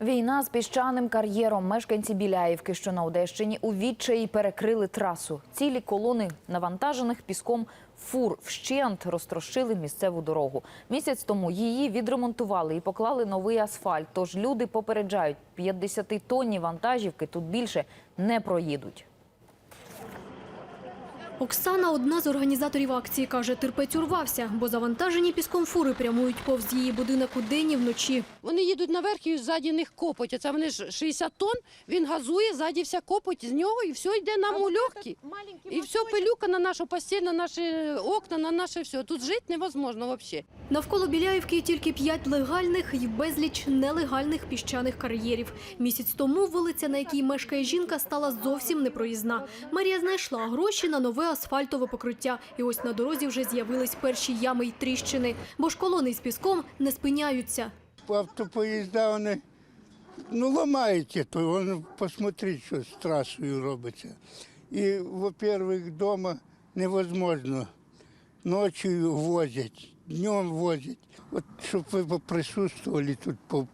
Війна з піщаним кар'єром. Мешканці Біляївки, що на Одещині, у відчаї перекрили трасу. Цілі колони навантажених піском фур вщент розтрощили місцеву дорогу. Місяць тому її відремонтували і поклали новий асфальт. Тож люди попереджають, 50-тонні вантажівки тут більше не проїдуть. Оксана – одна з організаторів акції. Каже, терпець урвався, бо завантажені піском фури прямують повз її будинок у день і вночі. Вони їдуть наверх і ззаді них копоть. Оце вони ж 60 тонн, він газує, ззаді вся копоть з нього, і все йде нам у легкі. І все пилюка на нашу постіль, на наші окна, на наше все. Тут жити невозможно взагалі. Навколо Біляївки тільки п'ять легальних і безліч нелегальних піщаних кар'єрів. Місяць тому вулиця, на якій мешкає жінка, стала зовсім непроїзна. Марія знайшла гроші на нове асфальтове покриття. І ось на дорозі вже з'явились перші ями й тріщини. Бо ж колони з піском не спиняються. автопоїзда вони ну, ламаються, то вони посмотріть, що з трасою робиться. І, во-первых, вдома невозможно. Ночі возять, днем возять. От щоб ви присутствували тут,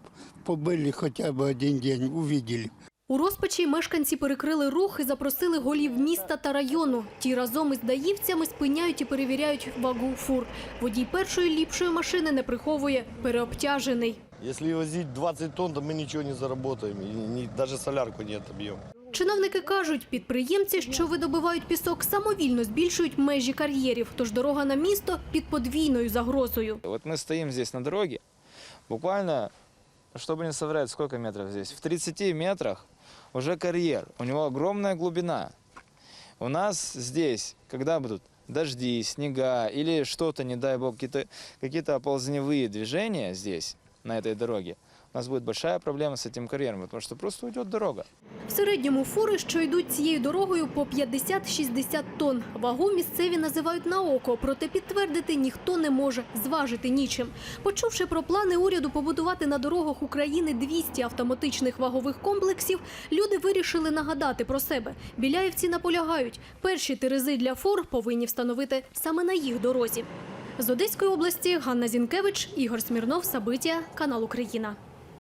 побили хоча б один день, увидели. У розпачі мешканці перекрили рух і запросили голів міста та району. Ті разом із даївцями спиняють і перевіряють вагу фур. Водій першої ліпшої машини не приховує, переобтяжений. Если возить 20 тонн, то мы ничего не заработаем, и ни- даже солярку не отобьем. Чиновники кажуть, підприємці, що видобувають пісок, самовільно збільшують межі кар'єрів, тож дорога на місто під подвійною загрозою. Вот мы стоим здесь на дороге, буквально, чтобы не соврать, сколько метров здесь? В 30 метрах Уже карьер, у него огромная глубина. У нас здесь, когда будут дожди, снега или что-то, не дай бог, какие-то какие оползневые движения здесь, на этой дороге, у нас будет большая проблема с этим карьером, потому что просто уйдет дорога. В середньому фури, що йдуть цією дорогою по 50-60 тонн. Вагу місцеві називають на око, проте підтвердити ніхто не може, зважити нічим. Почувши про плани уряду побудувати на дорогах України 200 автоматичних вагових комплексів, люди вирішили нагадати про себе. Біляївці наполягають, перші терези для фур повинні встановити саме на їх дорозі. З Одеської області Ганна Зінкевич, Ігор Смірнов, Сабиття, канал Україна.